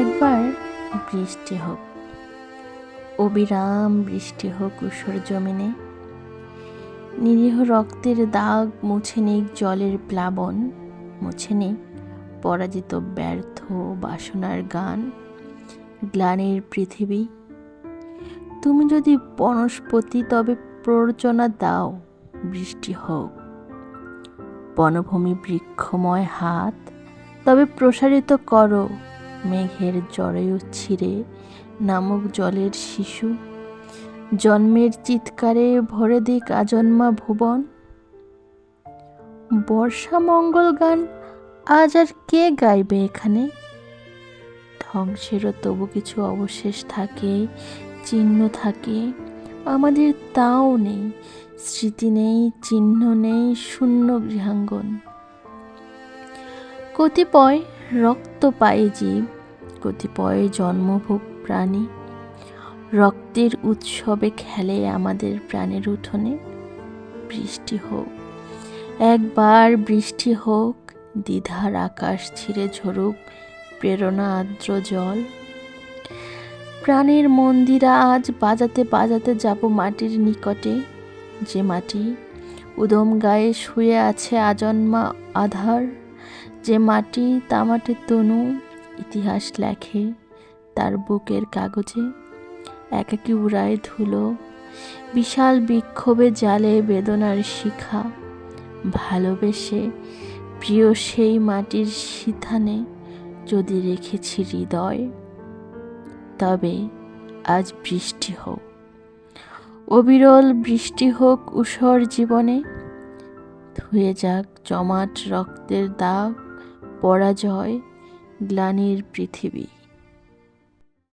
একবার বৃষ্টি হোক, অবিরাম বৃষ্টি হোক উষর জমিনে। নিরীহ রক্তের দাগ মুছে নিক জলের প্লাবন, মুছে নিক পরাজিত ব্যর্থ বাসনার গান, গ্লানের পৃথিবী। তুমি যদি বনস্পতি, তবে প্ররোচনা দাও বৃষ্টি হোক। বনভূমি বৃক্ষময় হাত, তবে প্রসারিত করো মেঘের জড়েও ছিঁড়ে নামক জলের শিশু। জন্মের চিৎকারে ভরে দিক আজন্মা ভুবন। বর্ষা মঙ্গল গান, আজ আর কে গাইবে এখানে? ধ্বংসেরও তবু কিছু অবশেষ থাকে, চিহ্ন থাকে। আমাদের তাও নেই, স্মৃতি নেই, চিহ্ন নেই, শূন্য গৃহাঙ্গন। কতিপয় রক্ত পায় জীব, কতিপয় জন্মভোগ প্রাণী। রক্তের উৎসবে খেলে আমাদের প্রাণের উঠোনে বৃষ্টি হোক। একবার বৃষ্টি হোক, দ্বিধার আকাশ ছিঁড়ে ঝরুক প্রেরণা আর্দ্র জল। প্রাণের মন্দিরা আজ বাজাতে বাজাতে যাব মাটির নিকটে। যে মাটি উদম গায়ে শুয়ে আছে আজন্মা আধার যে মাটি তামাটে তনু ইতিহাস লেখে, তার বুকের কাগজে একাকি উড়ায় ধুলো, বিশাল বিক্ষোভে জালে বেদনার শিখা, ভালোবেসে প্রিয় সেই মাটির সিথানে যদি রেখেছি হৃদয়, তবে আজ বৃষ্টি হোক। অবিরল বৃষ্টি হোক উষর জীবনে, ধুয়ে যাক জমাট রক্তের দাগ পরাজয় গ্লানির পৃথিবী।